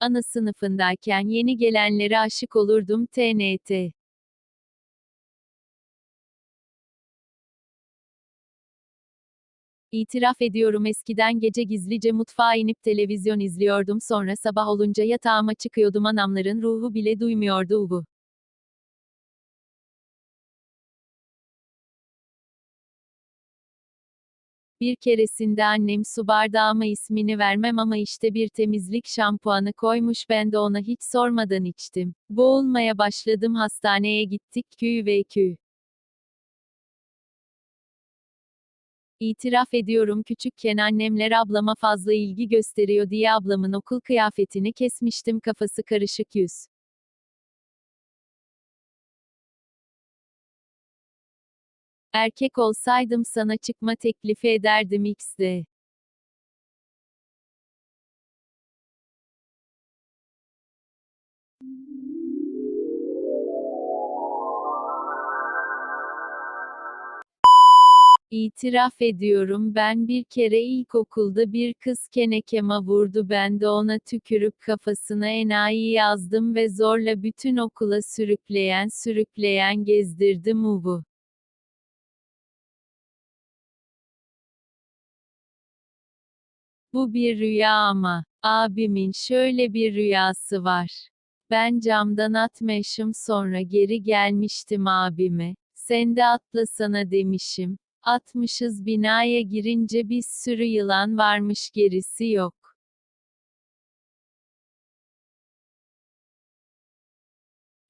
Ana sınıfındayken yeni gelenlere aşık olurdum TNT. İtiraf ediyorum eskiden gece gizlice mutfağa inip televizyon izliyordum sonra sabah olunca yatağıma çıkıyordum anamların ruhu bile duymuyordu ubu. Bir keresinde annem su bardağıma ismini vermem ama işte bir temizlik şampuanı koymuş ben de ona hiç sormadan içtim. Boğulmaya başladım hastaneye gittik QVQ. İtiraf ediyorum küçükken annemler ablama fazla ilgi gösteriyor diye ablamın okul kıyafetini kesmiştim kafası karışık yüz. Erkek olsaydım sana çıkma teklifi ederdim X'de. İtiraf ediyorum ben bir kere ilkokulda bir kız kenekema vurdu ben de ona tükürüp kafasına enayi yazdım ve zorla bütün okula sürükleyen sürükleyen gezdirdim uvu. Bu bir rüya ama. Abimin şöyle bir rüyası var. Ben camdan atmışım sonra geri gelmiştim abime. Sen de atlasana demişim. Atmışız binaya girince bir sürü yılan varmış gerisi yok.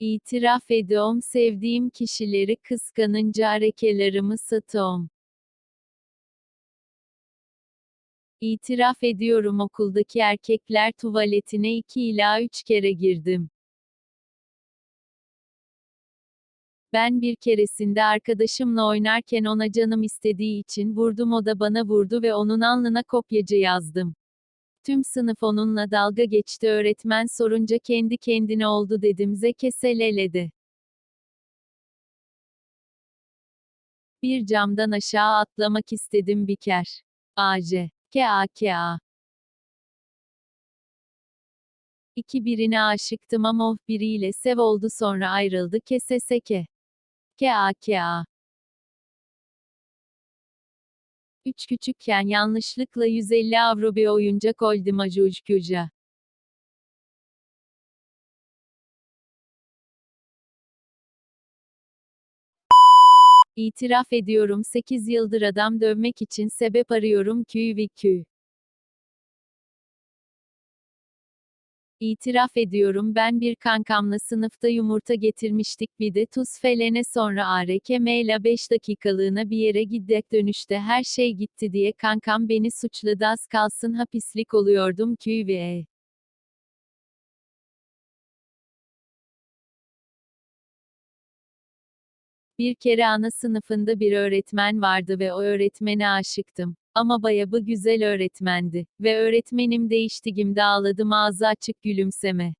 İtiraf ediyorum sevdiğim kişileri kıskanınca hareketlerimi satıyorum. İtiraf ediyorum okuldaki erkekler tuvaletine 2 ila 3 kere girdim. Ben bir keresinde arkadaşımla oynarken ona canım istediği için vurdum o da bana vurdu ve onun alnına kopyacı yazdım. Tüm sınıf onunla dalga geçti öğretmen sorunca kendi kendine oldu dedim zekeseleledi. Bir camdan aşağı atlamak istedim biker. AC. K.A. K.A. İki birine aşıktım ama o biriyle sev oldu sonra ayrıldı keseseke. K.A. K.A. Üç küçükken yanlışlıkla 150 avro bir oyuncak oldum acujkuca. İtiraf ediyorum 8 yıldır adam dövmek için sebep arıyorum QVQ. İtiraf ediyorum ben bir kankamla sınıfta yumurta getirmiştik bir de tuz felene sonra ARKM ile 5 dakikalığına bir yere gidek dönüşte her şey gitti diye kankam beni suçladı az kalsın hapislik oluyordum QVE. Bir kere ana sınıfında bir öğretmen vardı ve o öğretmene aşıktım. Ama bayabı güzel öğretmendi. Ve öğretmenim değiştigimde ağladım ağzı açık gülümseme.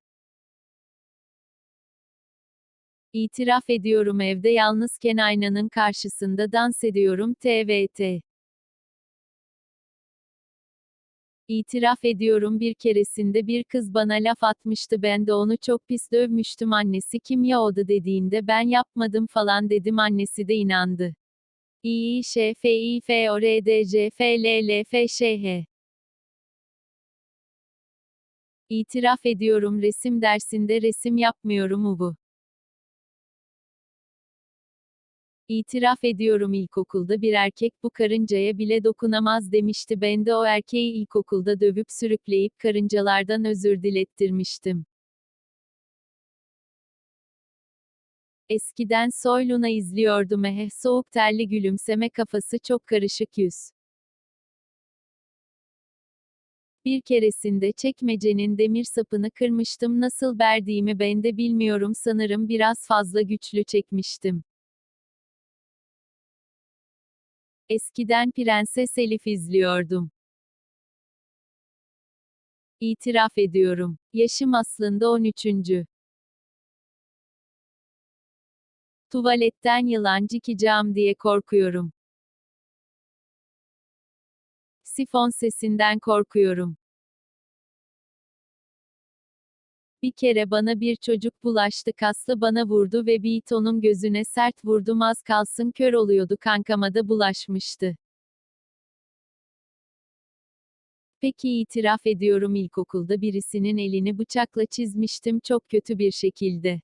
İtiraf ediyorum evde yalnızken aynanın karşısında dans ediyorum TVT. İtiraf ediyorum bir keresinde bir kız bana laf atmıştı ben de onu çok pis dövmüştüm annesi kim ya odu dediğinde ben yapmadım falan dedim annesi de inandı. İ Ş F F R D C F L F Ş H İtiraf ediyorum resim dersinde resim yapmıyorum ubu. İtiraf ediyorum ilkokulda bir erkek bu karıncaya bile dokunamaz demişti ben de o erkeği ilkokulda dövüp sürükleyip karıncalardan özür dilettirmiştim. Eskiden Soyluna izliyordum eh soğuk terli gülümseme kafası çok karışık yüz. Bir keresinde çekmecenin demir sapını kırmıştım nasıl berdiğimi ben de bilmiyorum sanırım biraz fazla güçlü çekmiştim. Eskiden Prenses Elif izliyordum. İtiraf ediyorum. Yaşım aslında 13. Tuvaletten yılan çıkacağım diye korkuyorum. Sifon sesinden korkuyorum. Bir kere bana bir çocuk bulaştı kaslı bana vurdu ve bir it onun gözüne sert vurdum az kalsın kör oluyordu kankama da bulaşmıştı. Peki itiraf ediyorum ilkokulda birisinin elini bıçakla çizmiştim çok kötü bir şekilde.